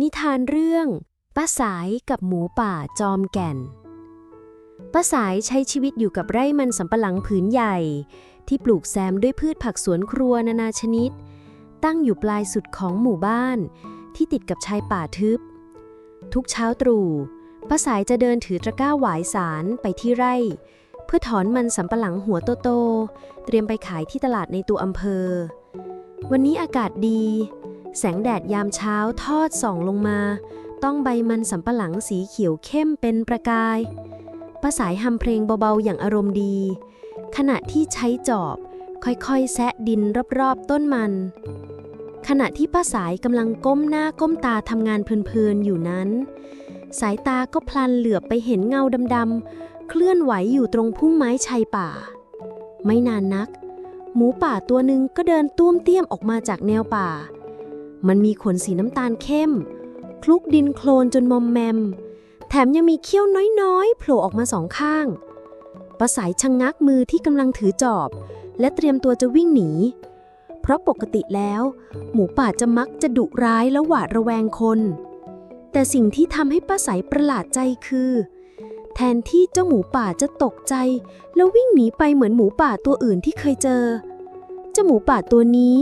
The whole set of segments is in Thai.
นิทานเรื่องป้าสายกับหมูป่าจอมแก่น ป้าสายใช้ชีวิตอยู่กับไร่มันสำปะหลังผืนใหญ่ ที่ปลูกแซมด้วยพืชผักสวนครัวนานาชนิด ตั้งอยู่ปลายสุดของหมู่บ้าน ที่ติดกับชายป่าทึบ ทุกเช้าตรู่ป้าสายจะเดินถือตะกร้าหวายสารไปที่ไร่ เพื่อถอนมันสำปะหลังหัวโตๆเตรียมไปขายที่ตลาดในตัวอำเภอ วันนี้อากาศดี แสงแดดยามเช้าทอดส่องลงมา ต้องใบมันสำปะหลังสีเขียวเข้มเป็นประกายป้าสายฮัมเพลงเบาๆอย่างอารมณ์ดี ขณะที่ใช้จอบค่อยๆ แซะดินรอบๆต้นมัน ขณะที่ป้าสายกำลังก้มหน้าก้มตาทำงานเพลินๆอยู่นั้น สายตาก็พลันเหลือบไปเห็นเงาดำๆเคลื่อนไหวอยู่ตรงพุ่มไม้ชายป่า ไม่นานนัก หมูป่าตัวหนึ่งก็เดินตุ้มเตี้ยมออกมาจากแนวป่า มันมีขนสีน้ำตาลเข้ม คลุกดินโคลนจนมอมแมม แถมยังมีเขี้ยวน้อยๆโผล่ออกมาสองข้างประสายชะงงักมือที่กำลังถือจอบ และเตรียมตัวจะวิ่งหนี เพราะปกติแล้ว หมูป่าจะมักจะดุร้ายและหวาดระแวงคน แต่สิ่งที่ทำให้ป้าสายประหลาดใจคือ แทนที่เจ้าหมูป่าจะตกใจ แล้ววิ่งหนีไปเหมือนหมูป่าตัวอื่นที่เคยเจอ เจ้าหมูป่าตัวนี้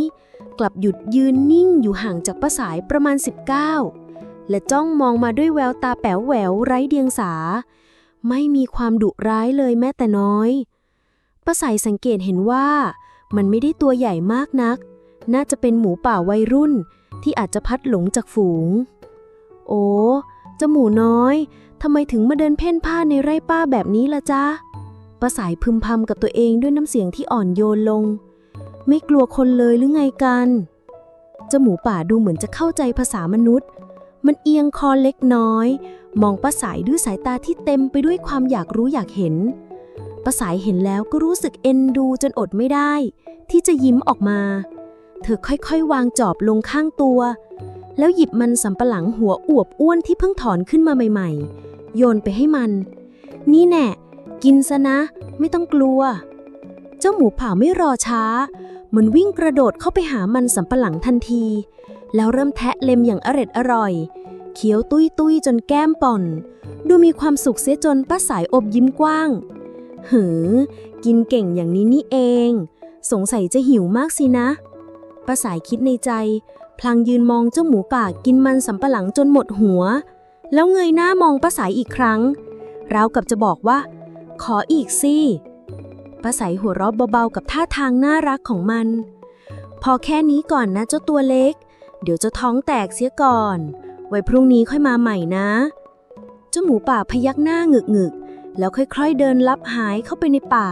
กลับหยุดยืนนิ่งอยู่ห่างจากป้าสายประมาณ 19 และจ้องมองมาด้วยแววตาแป๋วแหววไร้เดียงสา ไม่มีความดุร้ายเลยแม้แต่น้อยป้าสายสังเกตเห็นว่า มันไม่ได้ตัวใหญ่มากนัก น่าจะเป็นหมูป่าวัยรุ่น ที่อาจจะพัดหลงจากฝูง โอ้จ้าหมูน้อยทำไมถึงมาเดินเพ่นพ่านในไร่ป้าแบบนี้ล่ะจ๊ะป้าสายพึมพำกับตัวเองด้วยน้ำเสียงที่อ่อนโยนลง ไม่กลัวคนเลยหรือไงกันเจ้าหมูป่าดูเหมือนจะเข้าใจภาษามนุษย์ มันเอียงคอเล็กน้อย มองป้าสายด้วยสายตาที่เต็มไปด้วยความอยากรู้อยากเห็นป้าสายเห็นแล้วก็รู้สึกเอ็นดูจนอดไม่ได้ ที่จะยิ้มออกมา เธอค่อยๆ วางจอบลงข้างตัว แล้วหยิบมันสำปะหลังหัวอวบอ้วนที่เพิ่งถอนขึ้นมาใหม่ ๆ โยนไปให้มัน นี่แน่กินซะนะ ไม่ต้องกลัว เจ้าหมูป่าไม่รอช้า มันวิ่งกระโดดเข้าไปหามันสำปะหลังทันที แล้วเริ่มแทะเล็มอย่างอร็ดอร่อย เคี้ยวตุ้ยตุยจนแก้มป่อน ดูมีความสุขเสียจนป้าสายอบยิ้มกว้าง หือ กินเก่งอย่างนี้นี่เอง สงสัยจะหิวมากสินะป้าสายคิดในใจ พลางยืนมองเจ้าหมูป่ากินมันสำปะหลังจนหมดหัว แล้วเงยหน้ามองป้าสายอีกครั้งราวกับจะบอกว่า ขออีกสิ ป้าสายหัวเราะเบาๆกับท่าทางน่ารักของมัน พอแค่นี้ก่อนนะเจ้าตัวเล็ก เดี๋ยวจะท้องแตกเสียก่อน ไว้พรุ่งนี้ค่อยมาใหม่นะ เจ้าหมูป่าพยักหน้าหงึกๆแล้วค่อยๆเดินลับหายเข้าไปในป่า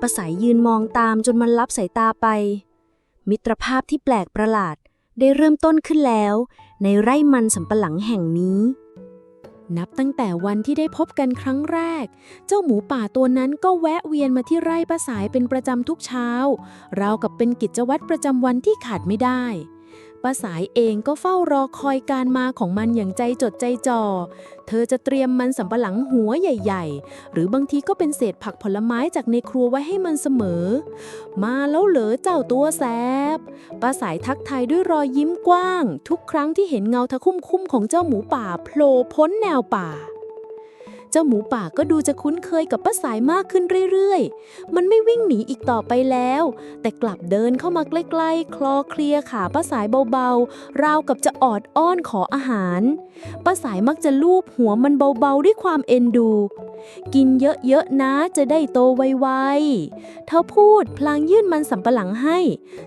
ป้าสายยืนมองตามจนมันลับสายตาไป มิตรภาพที่แปลกประหลาดได้เริ่มต้นขึ้นแล้ว ในไร่มันสำปะหลังแห่งนี้ นับตั้งแต่วันที่ได้พบกันครั้งแรก เจ้าหมูป่าตัวนั้นก็แวะเวียนมาที่ไร่ป้าสายเป็นประจำทุกเช้าราวกับเป็นกิจวัตรประจำวันที่ขาดไม่ได้ ป้าสายเองก็เฝ้ารอคอยการมาของมันอย่างใจจดใจจ่อ เธอจะเตรียมมันสำปะหลังหัวใหญ่ ๆ หรือบางทีก็เป็นเศษผักผลไม้จากในครัวไว้ให้มันเสมอ มาแล้วเหรอเจ้าตัวแซบป้าสายทักทายด้วยรอยยิ้มกว้าง ทุกครั้งที่เห็นเงาทะคุ่มคุ้มๆของเจ้าหมูป่าโผล่พ้นแนวป่า จ้าหมูป่าก็ดูจะคุ้นเคยกับป้าสายมากขึ้นเรื่อยๆ มันไม่วิ่งหนีอีกต่อไปแล้ว แต่กลับเดินเข้ามาใกล้ๆ คลอเคลียขาป้าสายเบาๆ ราวกับจะออดอ้อนขออาหาร ป้าสายมักจะลูบหัวมันเบาๆ ด้วยความเอ็นดู กินเยอะๆนะจะได้โตไวๆ เธอพูดพลางยื่นมันสำปะหลังให้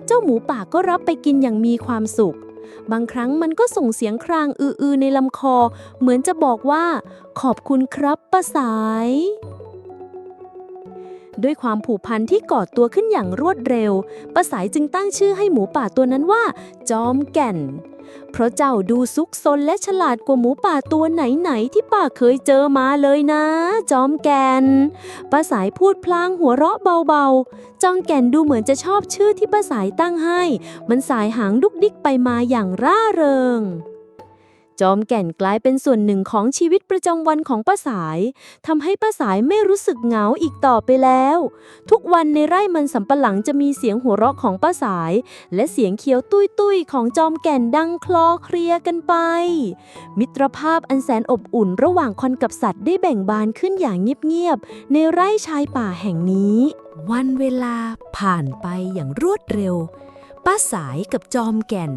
เจ้าหมูป่าก็รับไปกินอย่างมีความสุข บางครั้งมันก็ส่งเสียงครางอือๆในลำคอ เหมือนจะบอกว่า ขอบคุณครับป้าสาย ด้วยความผูกพันที่กอดตัวขึ้นอย่างรวดเร็วป้าสายจึงตั้งชื่อให้หมูป่าตัวนั้นว่า จอมแก่น เพราะเจ้าดูซุกซนและฉลาดกว่าหมูป่าตัวไหนๆที่ป่าเคยเจอมาเลยนะ จอมแก่นป้าสายพูดพลางหัวเราะเบาๆ จอมแก่นดูเหมือนจะชอบชื่อที่ป้าสายตั้งให้ มันสายหางดุกดิกไปมาอย่างร่าเริง จอมแก่นกลายเป็นส่วนหนึ่งของชีวิตประจำวันของป้าสายทำให้ป้าสายไม่รู้สึกเหงาอีกต่อไปแล้ว ทุกวันในไร่มันสำปะหลังจะมีเสียงหัวเราะของป้าสาย และเสียงเคี้ยวตุ้ยตุ้ยของจอมแก่นดังคลอเคลียกันไป มิตรภาพอันแสนอบอุ่นระหว่างคนกับสัตว์ได้แบ่งบานขึ้นอย่างเงียบๆในไร่ชายป่าแห่งนี้ วันเวลาผ่านไปอย่างรวดเร็ว ป้าสายกับจอมแก่น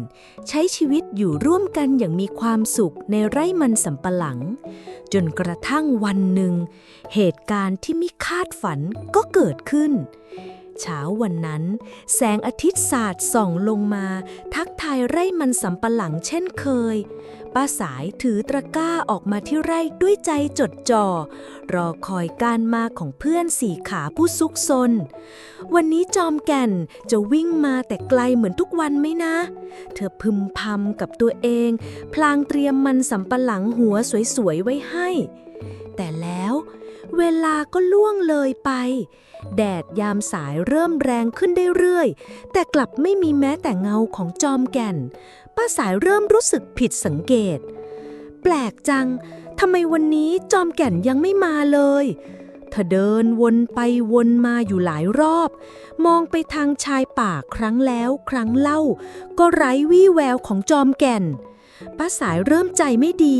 ใช้ชีวิตอยู่ร่วมกันอย่างมีความสุขในไร่มันสำปะหลัง จนกระทั่งวันหนึ่ง เหตุการณ์ที่ไม่คาดฝันก็เกิดขึ้น เช้าวันนั้น แสงอาทิตย์สาดส่องลงมา ทักทายไร่มันสำปะหลังเช่นเคย ป้าสายถือตะกร้าออกมาที่ไร่ด้วยใจจดจ่อ รอคอยการมาของเพื่อนสี่ขาผู้ซุกซน วันนี้จอมแก่นจะวิ่งมาแต่ไกลเหมือนทุกวันไหมนะ เธอพึมพำกับตัวเอง พลางเตรียมมันสำปะหลังหัวสวยๆไว้ให้ แต่แล้ว เวลาก็ล่วงเลยไป แดดยามสายเริ่มแรงขึ้นได้เรื่อยๆ แต่กลับไม่มีแม้แต่เงาของจอมแก่น ป้าสายเริ่มรู้สึกผิดสังเกต แปลกจัง ทำไมวันนี้จอมแก่นยังไม่มาเลยเธอเดินวนไปวนมาอยู่หลายรอบ มองไปทางชายป่าครั้งแล้วครั้งเล่า ก็ไร้วี่แววของจอมแก่น ป้าสายเริ่มใจไม่ดี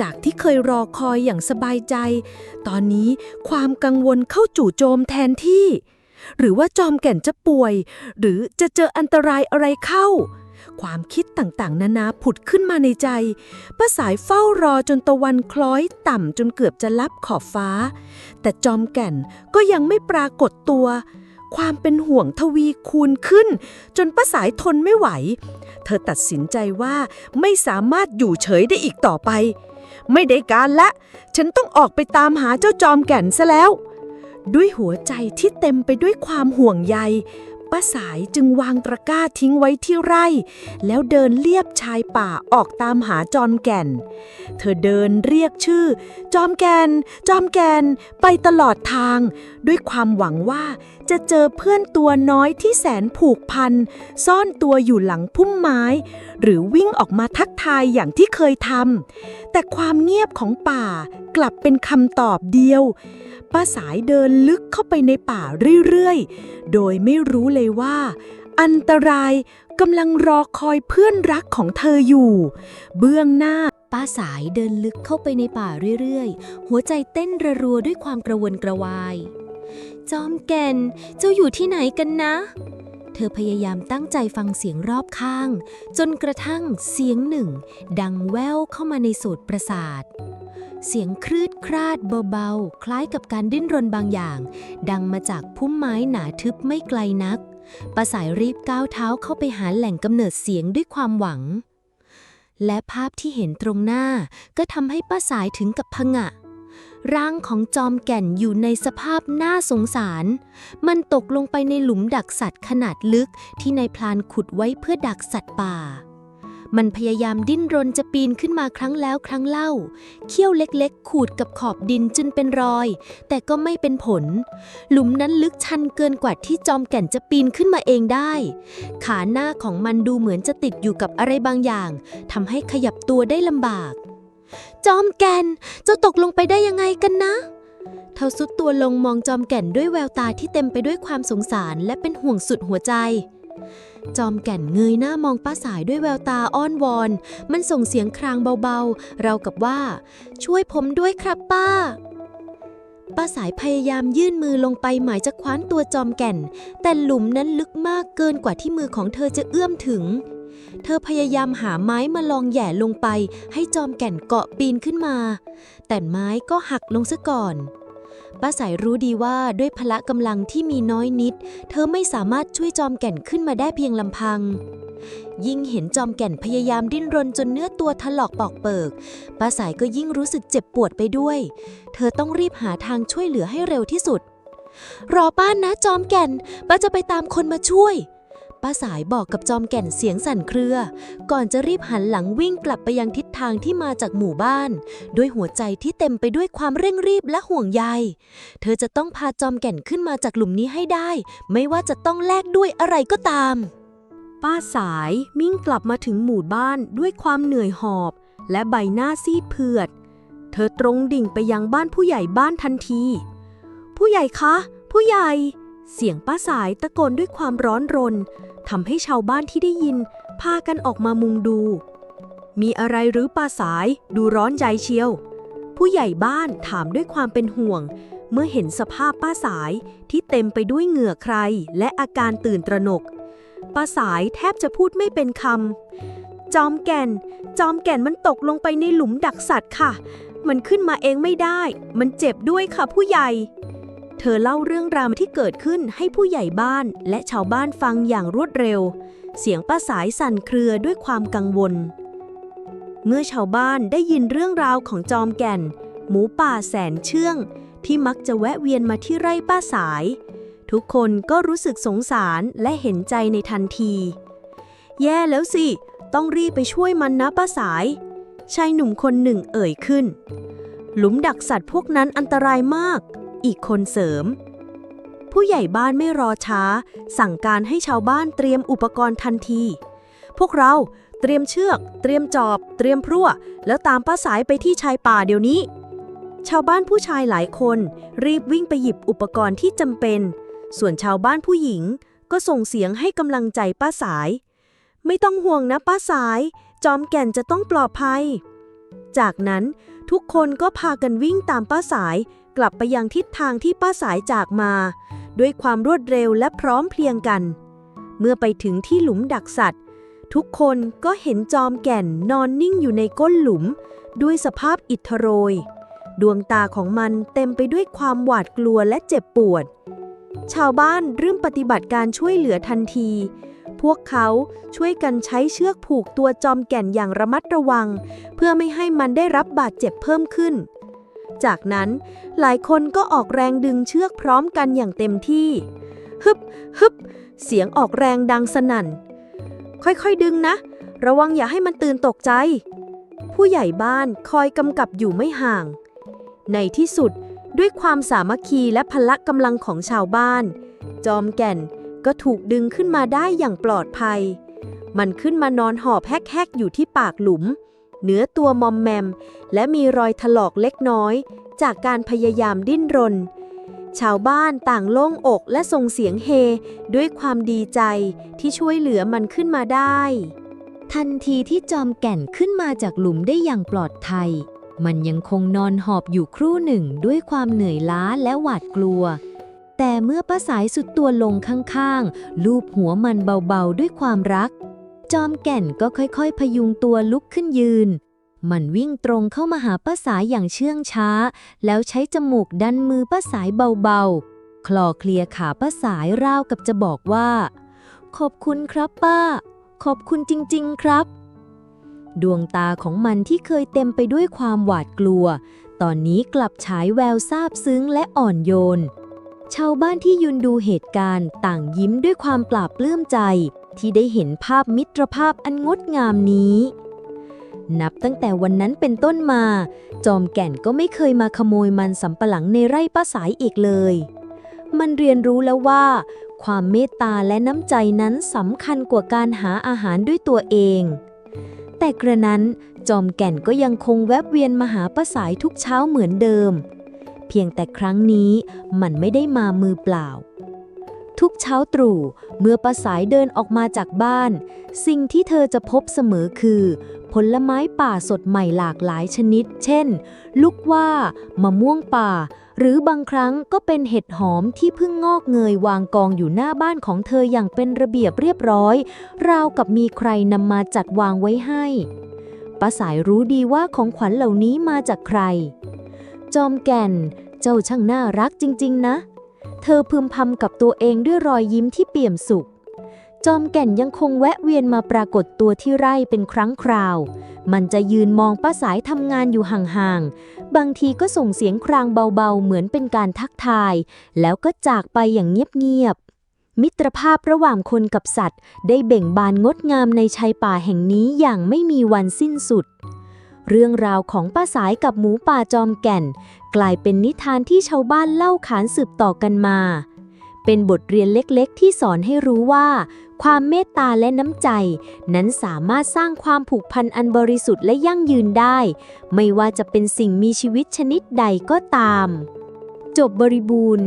จากที่เคยรอคอยอย่างสบายใจ ตอนนี้ความกังวลเข้าจู่โจมแทนที่ หรือว่าจอมแก่นจะป่วย หรือจะเจออันตรายอะไรเข้า ความคิดต่างๆ นานาผุดขึ้นมาในใจป้าสายเฝ้ารอจนตะวันคล้อยต่ำจนเกือบจะลับขอบฟ้า แต่จอมแก่นก็ยังไม่ปรากฏตัวความเป็นห่วงทวีคูณขึ้น จนป้าสายทนไม่ไหว เธอตัดสินใจว่าไม่สามารถอยู่เฉยได้อีกต่อไป ไม่ได้การละ ฉันต้องออกไปตามหาเจ้าจอมแก่นซะแล้ว ด้วยหัวใจที่เต็มไปด้วยความห่วงใยป้าสายจึงวางตะกร้าทิ้งไว้ที่ไร่ แล้วเดินเลียบชายป่าออกตามหาจอมแก่น เธอเดินเรียกชื่อ จอมแก่น จอมแก่น ไปตลอดทาง ด้วยความหวังว่า จะเจอเพื่อนตัวน้อยที่แสนผูกพัน ซ่อนตัวอยู่หลังพุ่มไม้ หรือวิ่งออกมาทักทายอย่างที่เคยทำแต่ความเงียบของป่ากลับเป็นคำตอบเดียว ป้าสายเดินลึกเข้าไปในป่าเรื่อยๆ โดยไม่รู้เลยว่า อันตรายกำลังรอคอยเพื่อนรักของเธออยู่ เบื้องหน้าป้าสายเดินลึกเข้าไปในป่าเรื่อยๆ หัวใจเต้นระรัวด้วยความกระวนกระวาย จอมแก่น เจ้าอยู่ที่ไหนกันนะ เธอพยายามตั้งใจฟังเสียงรอบข้าง จนกระทั่งเสียงหนึ่ง ดังแว่วเข้ามาในโสดประสาท เสียงครืดคราดเบาๆ คล้ายกับการดิ้นรนบางอย่าง ดังมาจากพุ่มไม้หนาทึบไม่ไกลนักป้าสายรีบก้าวเท้าเข้าไปหาแหล่งกำเนิดเสียงด้วยความหวัง และภาพที่เห็นตรงหน้าก็ทำให้ป้าสายถึงกับผงะ ร่างของจอมแก่นอยู่ในสภาพน่าสงสาร มันตกลงไปในหลุมดักสัตว์ขนาดลึกที่นายพลานขุดไว้เพื่อดักสัตว์ป่า มันพยายามดิ้นรนจะปีนขึ้นมาครั้งแล้วครั้งเล่า เขี้ยวเล็กๆ ขูดกับขอบดินจนเป็นรอย แต่ก็ไม่เป็นผล หลุมนั้นลึกชันเกินกว่าที่จอมแก่นจะปีนขึ้นมาเองได้ ขาหน้าของมันดูเหมือนจะติดอยู่กับอะไรบางอย่างทำให้ขยับตัวได้ลำบาก จอมแก่นเจ้าตกลงไปได้ยังไงกันนะเท่าสุดตัวลงมองจอมแก่นด้วยแววตาที่เต็มไปด้วยความสงสารและเป็นห่วงสุดหัวใจ จอมแก่นเงยหน้ามองป้าสายด้วยแววตาอ้อนวอน มันส่งเสียงครางเบาๆ เราวกับว่า ช่วยผมด้วยครับป้าป้าสายพยายามยื่นมือลงไปหมายจะคว้านตัวจอมแก่น แต่หลุมนั้นลึกมากเกินกว่าที่มือของเธอจะเอื้อมถึง เธอพยายามหาไม้มาลองแหย่ลงไป ให้จอมแก่นเกาะปีนขึ้นมา แต่ไม้ก็หักลงซะก่อน ป้าสายรู้ดีว่าด้วยพละกำลังที่มีน้อยนิด เธอไม่สามารถช่วยจอมแก่นขึ้นมาได้เพียงลำพัง ยิ่งเห็นจอมแก่นพยายามดิ้นรนจนเนื้อตัวถลอกปอกเปิก ป้าสายก็ยิ่งรู้สึกเจ็บปวดไปด้วย เธอต้องรีบหาทางช่วยเหลือให้เร็วที่สุดรอป้านนะจอมแก่นป้าจะไปตามคนมาช่วย ป้าสายบอกกับจอมแก่นเสียงสั่นเครือ ก่อนจะรีบหันหลังวิ่งกลับไปยังทิศทางที่มาจากหมู่บ้าน ด้วยหัวใจที่เต็มไปด้วยความเร่งรีบและห่วงใย เธอจะต้องพาจอมแก่นขึ้นมาจากหลุมนี้ให้ได้ ไม่ว่าจะต้องแลกด้วยอะไรก็ตาม ป้าสายมิ่งกลับมาถึงหมู่บ้านด้วยความเหนื่อยหอบ และใบหน้าซีดเผือด เธอตรงดิ่งไปยังบ้านผู้ใหญ่บ้านทันที ผู้ใหญ่คะ ผู้ใหญ่ เสียงป้าสายตะโกนด้วยความร้อนรนทำให้ชาวบ้านที่ได้ยิน พากันออกมามุงดู มีอะไรหรือป้าสายดูร้อนใจเชียว ผู้ใหญ่บ้านถามด้วยความเป็นห่วง เมื่อเห็นสภาพป้าสายที่เต็มไปด้วยเหงื่อใคร และอาการตื่นตระหนกป้าสายแทบจะพูดไม่เป็นคำจอมแก่น จอมแก่นมันตกลงไปในหลุมดักสัตว์ค่ะ มันขึ้นมาเองไม่ได้ มันเจ็บด้วยค่ะผู้ใหญ่ เธอเล่าเรื่องราวที่เกิดขึ้นให้ผู้ใหญ่บ้านและชาวบ้านฟังอย่างรวดเร็ว เสียงป้าสายสั่นเครือด้วยความกังวล เมื่อชาวบ้านได้ยินเรื่องราวของจอมแก่น หมูป่าแสนเชื่อง ที่มักจะแวะเวียนมาที่ไร่ป้าสาย ทุกคนก็รู้สึกสงสารและเห็นใจในทันที แย่แล้วสิ ต้องรีบไปช่วยมันนะป้าสาย ชายหนุ่มคนหนึ่งเอ่ยขึ้น หลุมดักสัตว์พวกนั้นอันตรายมาก อีกคนเสริม ผู้ใหญ่บ้านไม่รอช้า สั่งการให้ชาวบ้านเตรียมอุปกรณ์ทันที พวกเราเตรียมเชือก เตรียมจอบ เตรียมพรั่ว แล้วตามป้าสายไปที่ชายป่าเดี๋ยวนี้ ชาวบ้านผู้ชายหลายคน รีบวิ่งไปหยิบอุปกรณ์ที่จำเป็น ส่วนชาวบ้านผู้หญิง ก็ส่งเสียงให้กำลังใจป้าสาย ไม่ต้องห่วงนะป้าสาย จอมแก่นจะต้องปลอดภัย จากนั้นทุกคนก็พากันวิ่งตามป้าสาย กลับไปยังทิศทางที่ป้าสายจากมา ด้วยความรวดเร็วและพร้อมเพรียงกัน เมื่อไปถึงที่หลุมดักสัตว์ ทุกคนก็เห็นจอมแก่นนอนนิ่งอยู่ในก้นหลุม ด้วยสภาพอิดโรย ดวงตาของมันเต็มไปด้วยความหวาดกลัวและเจ็บปวด ชาวบ้านเริ่มปฏิบัติการช่วยเหลือทันทีพวกเขาช่วยกันใช้เชือกผูกตัวจอมแก่นอย่างระมัดระวัง เพื่อไม่ให้มันได้รับบาดเจ็บเพิ่มขึ้น จากนั้น หลายคนก็ออกแรงดึงเชือกพร้อมกันอย่างเต็มที่ ฮึบฮึบเสียงออกแรงดังสนั่น ค่อยๆดึงนะ ระวังอย่าให้มันตื่นตกใจ ผู้ใหญ่บ้านคอยกำกับอยู่ไม่ห่าง ในที่สุดด้วยความสามัคคีและพละกำลังของชาวบ้าน จอมแก่นก็ถูกดึงขึ้นมาได้อย่างปลอดภัย มันขึ้นมานอนหอบแฮกๆอยู่ที่ปากหลุม เนื้อตัวมอมแมม และมีรอยถลอกเล็กน้อย จากการพยายามดิ้นรน ชาวบ้านต่างโล่งอกและส่งเสียงเฮ ด้วยความดีใจที่ช่วยเหลือมันขึ้นมาได้ ทันทีที่จอมแก่นขึ้นมาจากหลุมได้อย่างปลอดภัย มันยังคงนอนหอบอยู่ครู่หนึ่งด้วยความเหนื่อยล้าและหวาดกลัวแต่เมื่อป้าสายสุดตัวลงข้างๆ ลูบหัวมันเบาๆ ด้วยความรัก จอมแก่นก็ค่อยๆ พยุงตัวลุกขึ้นยืน มันวิ่งตรงเข้ามาหาป้าสายอย่างเชื่องช้า แล้วใช้จมูกดันมือป้าสายเบาๆ คลอเคลียขาป้าสายราวกับจะบอกว่า ขอบคุณครับป้า ขอบคุณจริงๆครับ ดวงตาของมันที่เคยเต็มไปด้วยความหวาดกลัว ตอนนี้กลับฉายแววซาบซึ้งและอ่อนโยน ชาวบ้านที่ยืนดูเหตุการณ์ต่างยิ้มด้วยความปราบปลื้มใจ ที่ได้เห็นภาพมิตรภาพอันงดงามนี้ นับตั้งแต่วันนั้นเป็นต้นมา จอมแก่นก็ไม่เคยมาขโมยมันสำปะหลังในไร่ป้าสายอีกเลย มันเรียนรู้แล้วว่า ความเมตตาและน้ำใจนั้นสำคัญกว่าการหาอาหารด้วยตัวเอง แต่กระนั้นจอมแก่นก็ยังคงแวบเวียนมาหาป้าสายทุกเช้าเหมือนเดิม เพียงแต่ครั้งนี้มันไม่ได้มามือเปล่า ทุกเช้าตรู่เมื่อป้าสายเดินออกมาจากบ้าน สิ่งที่เธอจะพบเสมอคือ ผลไม้ป่าสดใหม่หลากหลายชนิด เช่น ลูกว่ามะม่วงป่า หรือบางครั้งก็เป็นเห็ดหอมที่เพิ่งงอกเงยวางกองอยู่หน้าบ้านของเธออย่างเป็นระเบียบเรียบร้อย ราวกับมีใครนำมาจัดวางไว้ให้ป้าสายรู้ดีว่าของขวัญเหล่านี้มาจากใคร จอมแก่น เจ้าช่างน่ารักจริง ๆ นะ เธอพึมพำกับตัวเองด้วยรอยยิ้มที่เปี่ยมสุข จอมแก่นยังคงแวะเวียนมาปรากฏตัวที่ไร่เป็นครั้งคราว มันจะยืนมองป้าสายทำงานอยู่ห่างๆ บางทีก็ส่งเสียงครางเบาๆ เหมือนเป็นการทักทาย แล้วก็จากไปอย่างเงียบๆ มิตรภาพระหว่างคนกับสัตว์ ได้เบ่งบานงดงามในชายป่าแห่งนี้อย่างไม่มีวันสิ้นสุดเรื่องราวของป้าสายกับหมูป่าจอมแก่น กลายเป็นนิทานที่ชาวบ้านเล่าขานสืบต่อกันมา เป็นบทเรียนเล็กๆ ที่สอนให้รู้ว่า ความเมตตาและน้ำใจ นั้นสามารถสร้างความผูกพันอันบริสุทธิ์และยั่งยืนได้ ไม่ว่าจะเป็นสิ่งมีชีวิตชนิดใดก็ตาม จบบริบูรณ์